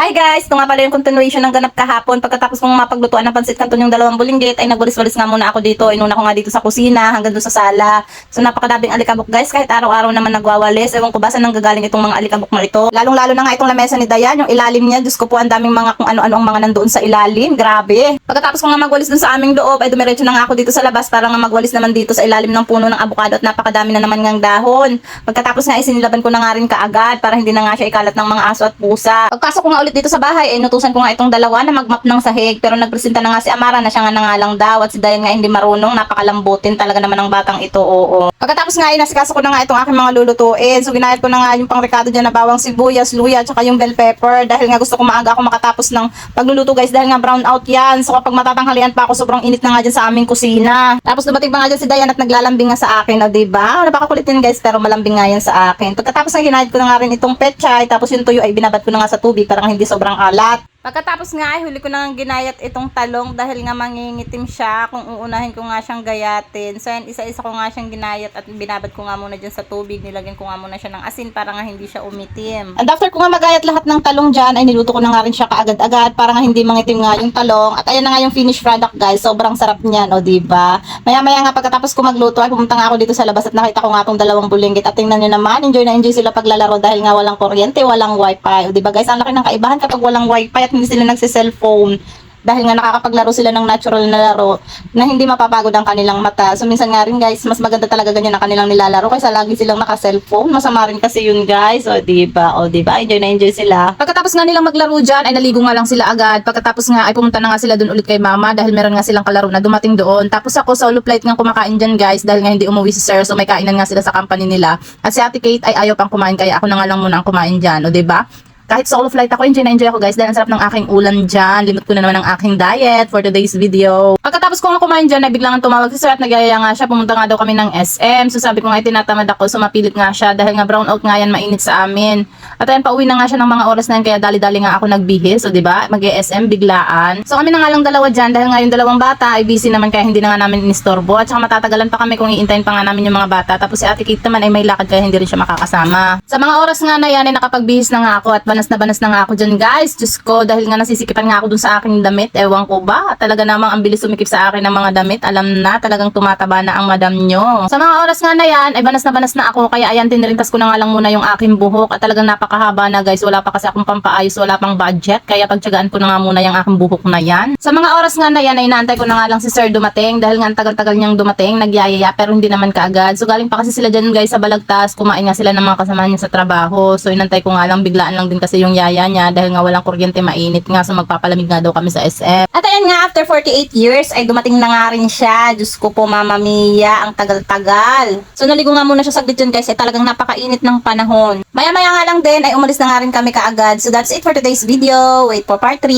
Hi guys! Ito nga pala yung continuation ng ganap kahapon. Pagkatapos kong mapaglutuan ng pansit kanton yung dalawang bulinggit, ay nagwalis-walis nga muna ako dito. Inuna ko nga dito sa kusina hanggang doon sa sala. So napakadabing alikabok guys, kahit araw-araw naman nagwawalis. Ewan ko ba saan nanggagaling itong mga alikabok na ito. Lalong-lalo na nga itong lamesa ni Dayan, yung ilalim niya. Diyos ko po, ang daming mga kung ano-ano ang mga nandoon sa ilalim. Grabe. Pagkatapos ko nga magwalis doon sa aming loob, ay dumiretso na nga ako dito sa labas para nga magwalis naman dito sa ilalim ng puno ng abukado at napakadami na naman ngang dahon. Pagkatapos nga isinilaban ko na nga rin kaagad para hindi na nga siya ikalat ng mga aso at pusa. Pagpasok ko nga ulit dito sa bahay, ay inutusan ko nga itong dalawa na magmap ng sahig pero nagpresenta na nga si Amara na siya nga nangalang daw at si Dayan nga hindi marunong, napakalambutin talaga naman ng batang ito, oo. Pagkatapos nga ay nasikaso ko na nga itong aking mga lulutuin. So ginayat ko na nga yung pangrekado dyan na bawang sibuyas, luya, at saka yung bell pepper dahil nga gusto ko maaga ako makatapos ng pagluluto guys dahil nga brown out yan. So kapag matatanghalian pa ako, sobrang init na nga dyan sa aming kusina. Tapos dumating pa nga dyan si Dayan at naglalambing nga sa akin, o diba? Napakakulitin guys pero malambing nga yan sa akin. Pagkatapos nga ginayat ko na nga rin itong petchay, tapos yung tuyo ay binabad ko na nga sa tubig para nga hindi sobrang alat. Pagkatapos nga ay huli ko na nga ginayat itong talong dahil nga mangingitim siya kung uunahin ko nga siyang gayatin. So yan, isa-isa ko nga siyang ginayat at binabad ko nga muna dyan sa tubig. Nilagyan ko nga muna siya ng asin para nga hindi siya umitim. And after ko nga magayat lahat ng talong dyan ay niluto ko na nga rin siya kaagad-agad para nga hindi mangitim nga yung talong. At ayan na nga yung finished product guys. Sobrang sarap niyan, o diba? Maya-maya nga pagkatapos ko magluto ay pumunta nga ako dito sa labas at nakita ko nga tong dalawang bulinggit. At tingnan nyo naman, enjoy na enjoy sila paglalaro dahil nga walang kuryente, walang wifi. O diba guys, ang laki ng kaibahan kapag walang wifi at hindi sila nagsiselfone dahil nga nakakapaglaro sila ng natural na laro na hindi mapapagod ang kanilang mata. So minsan nga rin guys, mas maganda talaga ganyan ang kanilang nilalaro kaysa lagi silang naka-cellphone. Masama rin kasi yun guys. O diba? O diba? Enjoy na enjoy sila. Pagkatapos nga nilang maglaro dyan, ay naligo nga lang sila agad. Pagkatapos nga ay pumunta na nga sila doon ulit kay mama dahil meron nga silang kalaro na dumating doon. Tapos ako sa ulo flight nga kumakain dyan guys dahil nga hindi umuwi si sir. So may kainan nga sila sa company nila. At si Ate Kate ay ayaw pang kumain kaya ako na nga lang muna ang kumain dyan. O diba? Kahit solo flight ako, enjoy na enjoy ako guys dahil ang sarap ng aking ulam dyan. Limot ko na naman ang aking diet for today's video. Pagkatapos ko kumain dyan, ay biglang tumawag si Sir at nagyaya nga siya. Pumunta nga daw kami ng SM. So sabi ko nga, tinatamad ako. So mapilit nga siya dahil nga brown out nga yan, mainit sa amin. At ayun, pauwi na nga siya ng mga oras na yan, kaya dali-dali nga ako nagbihis. So, ba? Mag-SM biglaan. So, kami na nga lang dalawa dyan dahil nga yung dalawang bata ay busy naman kaya hindi na nga namin inistorbo. At saka matatagalan pa kami kung iintayin pa nga namin yung mga bata. Tapos si Ate Kate naman ay may lakad kaya hindi rin siya makakasama. Sa mga oras nga na yan ay nakapagbihis na nga ako at banas na banas na nga ako dyan guys. Diyos ko, dahil nga nasisikipan nga ako dun sa aking damit. Ewan ko ba? Talaga namang ang bilis sumikip sa akin ng mga damit. Alam na, talagang tumataba na ang madam nyo. Sa mga oras nga na yan, ay banas na banas na ako. Kaya ayan, tinirintas ko na nga lang muna yung aking buhok. At talagang napakahaba na guys. Wala pa kasi akong pampaayos, wala pang budget. Kaya pagtsagaan ko na nga muna yung aking buhok na yan. Sa mga oras nga na yan, ay naantay ko na nga lang si sir dumating. Dahil nga tagal-tagal niyang dumating, nagyayaya. Pero hindi naman kaagad. So galing pa kasi sila dyan guys sa balagtas. Kumain nga sila ng mga kasama niya sa trabaho. So inantay ko nga lang, biglaan lang din kasi yung yaya niya. Dahil nga walang kuryente, mainit nga. So magpapalamig nga daw kami sa SM. At ayan nga, after 48 years, ay dumating na nga rin siya. Diyos ko po, Mama Mia, ang tagal-tagal. So naligo nga muna siya saglit dyan guys. Ay talagang napakainit ng panahon. Maya-maya nga lang din, ay umalis na nga rin kami kaagad. So that's it for today's video. Wait for part 3.